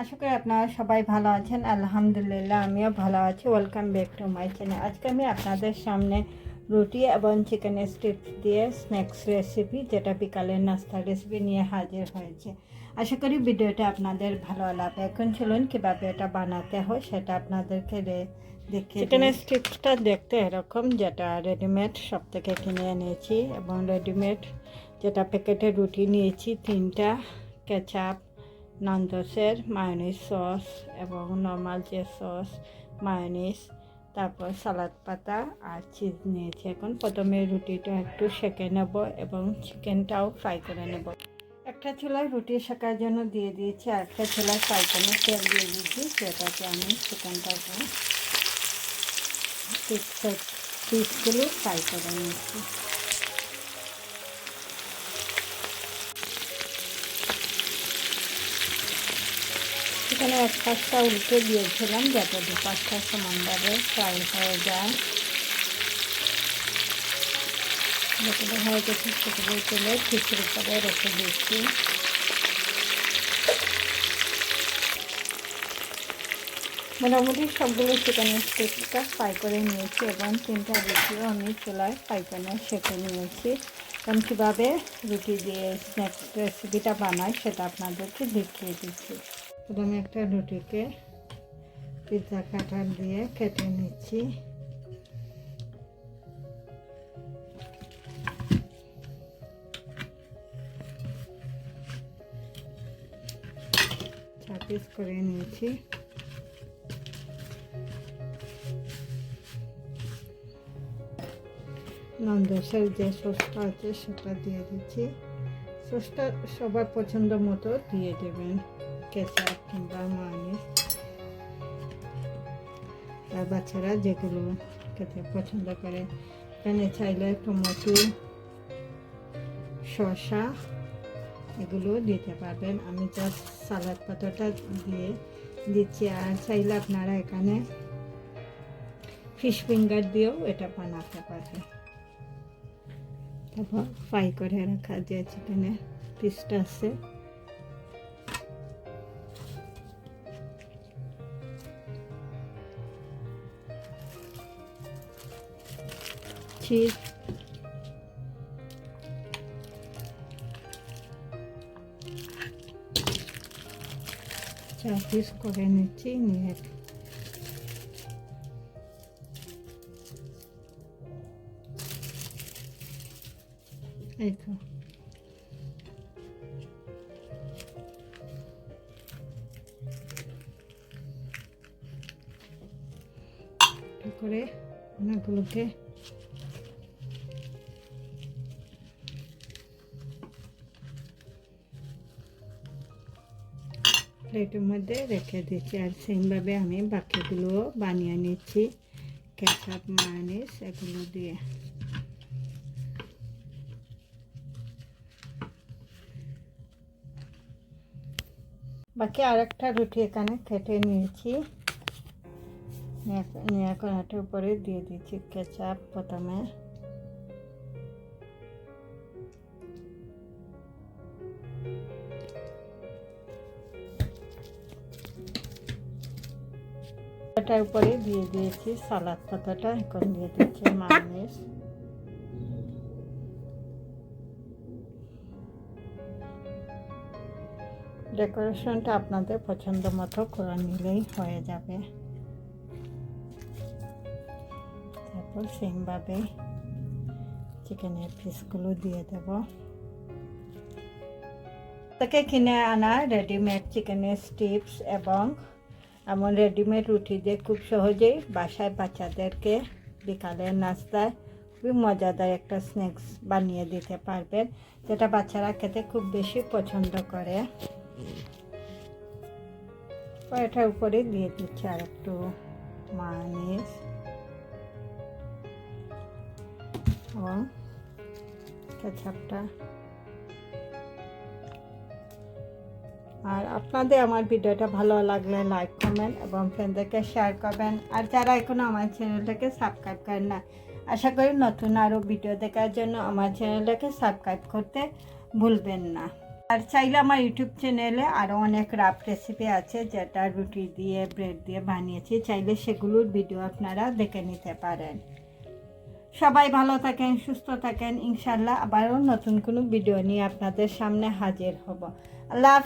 আশা করি আপনারা সবাই ভালো আছেন। আলহামদুলিল্লাহ আমিও ভালো আছি। Welcome back to my channel আজকে আমি আপনাদের সামনে রুটি এবং চিকেনের স্টিপস দিয়ে স্ন্যাক্স রেসিপি যেটা বিকালের নাস্তা রেসিপি নিয়ে হাজির হয়েছে। আশা করি ভিডিওটা আপনাদের ভালো লাগবে। এখন চলুন কীভাবে এটা বানাতে হয় সেটা আপনাদেরকে দেখে চিকেনের স্টিপসটা দেখতে এরকম যেটা রেডিমেড সব থেকে কিনে এনেছি। এবং রেডিমেড যেটা প্যাকেটে রুটি নিয়েছি তিনটা কেচাপ নন্দসের মায়োনিজ সস এবং নর্মাল যে সস মায়োনিজ তারপর সালাদ পাতা আর চিজ নিয়েছি। এখন প্রথমে রুটিটা একটু সেঁকে নেব এবং চিকেনটাও ফ্রাই করে নেব। একটা চুলায় রুটি শেখার জন্য দিয়ে দিয়েছি আর একটা চুলায় ফ্রাই করে তেল দিয়ে দিয়েছি সেটাকে আমি চিকেনটাকে ফ্রাই করে নিয়েছি। এখানে এক পাঁচটা উল্টে দিয়েছিলাম যাতে দু পাঁচটা সমানভাবে ফ্রাই হয়ে যায়। যতটা হয়ে গেছে সেগুলো তুলে খিচুড়ি করে রেখে দিচ্ছি মোটামুটি সবগুলো চিকেনের স্টিকটা ফ্রাই করে নিয়েছি এবং তিনটা রুটিও আমি চুলায় প্যানে সেঁকে নিয়েছি। কারণ কীভাবে রুটি দিয়ে স্ন্যাক্স রেসিপিটা বানাই সেটা আপনাদেরকে দেখিয়ে দিচ্ছি। প্রথমে একটা রুটিকে পিৎজা কাটার দিয়ে কেটে নিচ্ছি। পিস করে নিয়েছি। নন্দসের যে সসটা আছে সেটা দিয়ে দিচ্ছি। সসটা সবার পছন্দ মতো দিয়ে দেবেন। কেচাপ কিংবা মায়োনিজ আর বাচ্চারা যেগুলো খেতে পছন্দ করে। এখানে চাইলে টমেটো, শসা, এগুলো দিতে পারবেন। আমি জাস্ট সালাদ পাতাটা দিয়ে দিচ্ছি। আর চাইলে আপনারা এখানে ফিশ ফিঙ্গার দিয়েও এটা বানাতে পারবেন। তারপর ফ্রাই করে রাখা যে চিকেনের পিসটা আছে। চিজ চার পিস করে নিচ্ছি নিয়ে। এই তো। করে অনেকগুলোকে প্লেটের মধ্যে রেখে দিচ্ছি আর সেমভাবে আমি বাকিগুলো বানিয়ে নিচ্ছি। কেচাপ মায়োনিজ এগুলো দিয়ে। বাকি আরেকটা রুটি এখানে কেটে নিয়েছি। নিয়ে কড়াটার উপরে দিয়ে দিচ্ছি কেচাপ প্রথমে এটার উপরে দিয়ে দিয়েছি সালাদ পাতাটা, এখন দিয়ে দিচ্ছি মায়োনিজ। ডেকোরেশনটা আপনাদের পছন্দ মতো করে নিলেই হয়ে যাবে। তারপর সেমভাবে চিকেনের পিসগুলো দিয়ে দেব। তাকে কিনে আনা রেডিমেড চিকেনের স্টিপস এবং এমন রেডিমেড রুটি দিয়ে খুব সহজেই বাসায় বাচ্চাদেরকে বিকালের নাস্তায় খুবই মজাদার একটা স্ন্যাক্স বানিয়ে দিতে পারবেন, যেটা বাচ্চারা খেতে খুব বেশি পছন্দ করে। এটার উপরে দিয়ে দিচ্ছি আর একটু মানিস এবং কেচাপটা আর আপনাদের আমার ভিডিওটা ভালো লাগলে লাইক কমেন্ট এবং ফ্রেন্ডদেরকে শেয়ার করবেন। আর যারা এখনও আমার চ্যানেলটাকে সাবস্ক্রাইব করেন না, আশা করি নতুন আরও ভিডিও দেখার জন্য আমার চ্যানেলটাকে সাবস্ক্রাইব করতে ভুলবেন না। আর চাইলে আমার ইউটিউব চ্যানেলে আরও অনেক রাপ রেসিপি আছে, যেটা রুটি দিয়ে ব্রেড দিয়ে বানিয়েছি। চাইলে সেগুলোর ভিডিও আপনারা দেখে নিতে পারেন। সবাই ভালো থাকেন, সুস্থ থাকেন। ইনশাল্লাহ আবারও নতুন কোনো ভিডিও নিয়ে আপনাদের সামনে হাজির হব। আল্লাহ